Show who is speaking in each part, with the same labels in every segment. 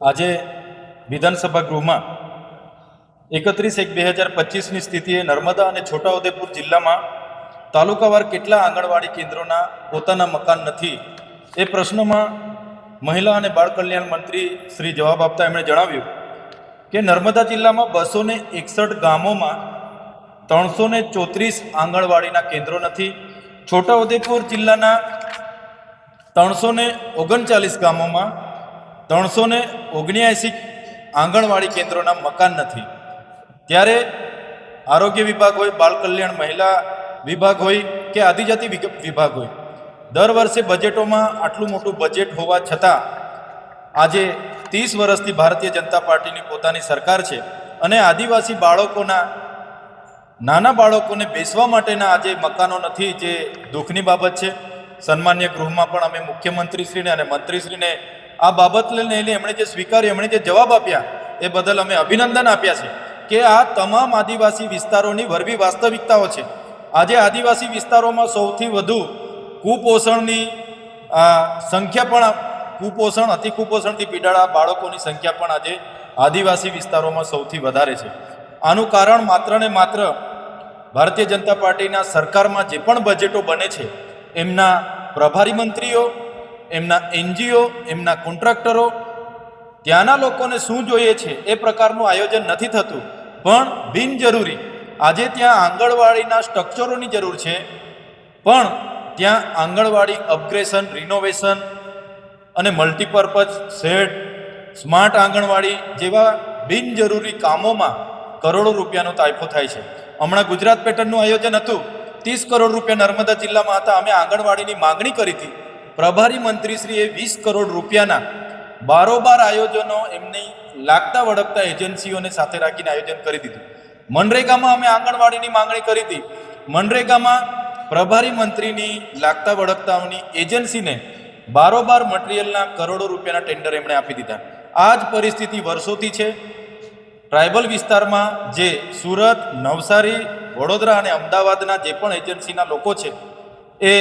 Speaker 1: આજે વિધાનસભા ગૃહમાં એકત્રીસ એક બે હજાર પચીસની સ્થિતિએ નર્મદા અને છોટાઉદેપુર જિલ્લામાં તાલુકાવાર કેટલા આંગણવાડી કેન્દ્રોના પોતાના મકાન નથી એ પ્રશ્નમાં મહિલા અને બાળ કલ્યાણ મંત્રી શ્રી જવાબ આપતા એમણે જણાવ્યું કે નર્મદા જિલ્લામાં બસો ને એકસઠ ગામોમાં ત્રણસો ને ચોત્રીસ આંગણવાડીના કેન્દ્રો નથી. છોટાઉદેપુર જિલ્લાના ત્રણસો ને ઓગણચાલીસ ગામોમાં ત્રણસો ને ઓગણ્યાએંસી આંગણવાડી કેન્દ્રોના મકાન નથી. ત્યારે આરોગ્ય વિભાગ હોય, બાળ કલ્યાણ મહિલા વિભાગ હોય કે આદિજાતિ વિભાગ હોય, દર વર્ષે બજેટોમાં આટલું મોટું બજેટ હોવા છતાં આજે ત્રીસ વર્ષથી ભારતીય જનતા પાર્ટીની પોતાની સરકાર છે અને આદિવાસી બાળકોના, નાના બાળકોને બેસવા માટેના આજે મકાનો નથી, જે દુઃખની બાબત છે. સન્માન્ય ગૃહમાં પણ અમે મુખ્યમંત્રીશ્રીને અને મંત્રીશ્રીને આ બાબત લઈને એમણે જે સ્વીકાર્યું, એમણે જે જવાબ આપ્યા, એ બદલ અમે અભિનંદન આપ્યા છે કે આ તમામ આદિવાસી વિસ્તારોની વરવી વાસ્તવિકતાઓ છે. આજે આદિવાસી વિસ્તારોમાં સૌથી વધુ કુપોષણની સંખ્યા પણ, કુપોષણ અતિ કુપોષણથી પીડાળા બાળકોની સંખ્યા પણ આજે આદિવાસી વિસ્તારોમાં સૌથી વધારે છે. આનું કારણ માત્ર ને માત્ર ભારતીય જનતા પાર્ટીના સરકારમાં જે પણ બજેટો બને છે, એમના પ્રભારી મંત્રીઓ એમના એનજીઓ, એમના કોન્ટ્રાક્ટરો, ત્યાંના લોકોને શું જોઈએ છે એ પ્રકારનું આયોજન નથી થતું. પણ બિનજરૂરી, આજે ત્યાં આંગણવાડીના સ્ટ્રક્ચરોની જરૂર છે. પણ ત્યાં આંગણવાડી અપગ્રેશન, રિનોવેશન અને મલ્ટીપર્પઝ શેડ, સ્માર્ટ આંગણવાડી જેવા બિનજરૂરી કામોમાં કરોડો રૂપિયાનો તાયફો થાય છે. હમણાં ગુજરાત પેટર્નનું આયોજન હતું. ત્રીસ કરોડ રૂપિયા નર્મદા જિલ્લામાં હતા. અમે આંગણવાડીની માગણી કરી હતી. પ્રભારી મંત્રીશ્રીએ વીસ કરોડ રૂપિયાના બારોબાર આયોજનો એમની લાગતા વળગતા એજન્સીઓને સાથે રાખીને આયોજન કરી દીધું. મનરેગામાં અમે આંગણવાડીની માંગણી કરી હતી. મનરેગામાં પ્રભારી મંત્રીની લાગતા વળગતાઓની એજન્સીને બારોબાર મટીરિયલના કરોડો રૂપિયાના ટેન્ડર એમણે આપી દીધા. આ જ પરિસ્થિતિ વર્ષોથી છે. ટ્રાઇબલ વિસ્તારમાં જે સુરત, નવસારી, વડોદરા અને અમદાવાદના જે પણ એજન્સીના લોકો છે, એ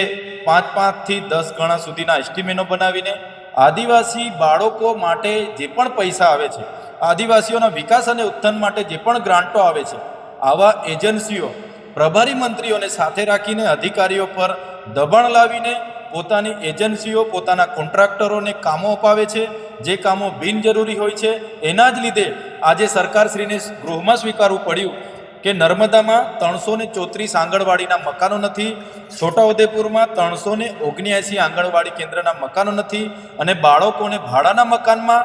Speaker 1: પાંચ પાંચથી દસ ગણા સુધીના એસ્ટિમેનો બનાવીને આદિવાસી બાળકો માટે જે પણ પૈસા આવે છે, આદિવાસીઓના વિકાસ અને ઉત્થાન માટે જે પણ ગ્રાન્ટો આવે છે, આવા એજન્સીઓ, પ્રભારી મંત્રીઓને સાથે રાખીને અધિકારીઓ પર દબાણ લાવીને પોતાની એજન્સીઓ, પોતાના કોન્ટ્રાક્ટરોને કામો અપાવે છે, જે કામો બિનજરૂરી હોય છે, એના જ લીધે આજે સરકારશ્રીને ગૃહમાં સ્વીકારવું પડ્યું. કે નર્મદામાં ત્રણસો ને ચોત્રીસ આંગણવાડીના મકાનો નથી, છોટાઉદેપુરમાં ત્રણસો ને ઓગણ્યાસી આંગણવાડી કેન્દ્રના મકાનો નથી અને બાળકોને ભાડાના મકાનમાં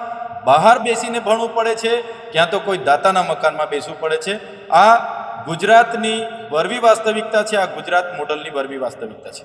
Speaker 1: બહાર બેસીને ભણવું પડે છે, ક્યાં તો કોઈ દાતાના મકાનમાં બેસવું પડે છે. આ ગુજરાતની વરવી વાસ્તવિકતા છે, આ ગુજરાત મોડલની વરવી વાસ્તવિકતા છે.